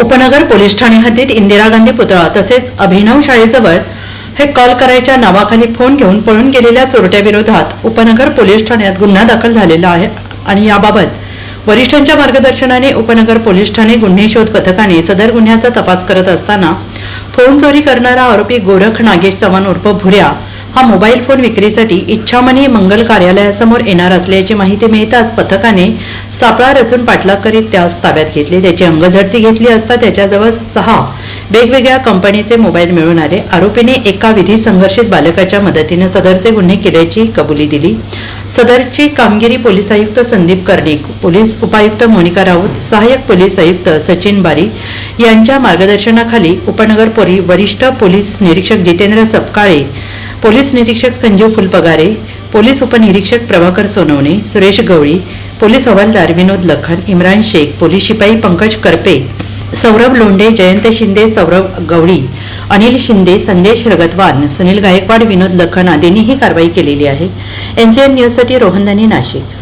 उपनगर पोलीस ठाणे हद्दीत इंदिरा गांधी पुतळा तसेच अभिनव शाळेजवळ हे कॉल करायच्या नावाखाली फोन घेऊन पळून गेलेल्या चोरट्याविरोधात उपनगर पोलीस ठाण्यात गुन्हा दाखल झालेला आहे. आणि याबाबत वरिष्ठांच्या मार्गदर्शनाने उपनगर पोलीस ठाणे गुन्हे शोध पथकाने सदर गुन्ह्याचा तपास करत असताना फोन चोरी करणारा आरोपी गोरख नागेश चव्हाण उर्फ भुऱ्या हा मोबाईल फोन विक्रीसाठी इच्छामणी मंगल कार्यालयासमोर येणार असल्याची माहिती मिळताच पथकाने सापळा रचून पाठलाग करीत त्यास ताब्यात घेतले. त्याची अंगझडती घेतली असता त्याच्याजवळ सहा वेगवेगळ्या कंपनीचे मोबाईल मिळून आले आरोपीने एका विधी संघर्षित बालकाच्या मदतीने सदरचे गुन्हे केल्याची कबुली दिली. सदरची कामगिरी पोलीस आयुक्त संदीप कर्णिक पोलीस उपायुक्त मोनिका राऊत सहाय्यक पोलीस आयुक्त सचिन बारी यांच्या मार्गदर्शनाखाली उपनगर पोरी वरिष्ठ पोलीस निरीक्षक जितेंद्र सपकाळे पोलीस निरीक्षक संजीव फुलपगारे पोलीस उपनिरीक्षक प्रभाकर सोनवणे सुरेश गवळी पोलीस हवालदार विनोद लखन इम्रान शेख पोलीस शिपाई पंकज करपे सौरभ लोंढे जयंत शिंदे सौरभ गवळी अनिल शिंदे संदेश रगतवान सुनील गायकवाड विनोद लखन आदींनी ही कारवाई केलेली आहे. एनसीएन न्यूजसाठी रोहनदानी नाशिक.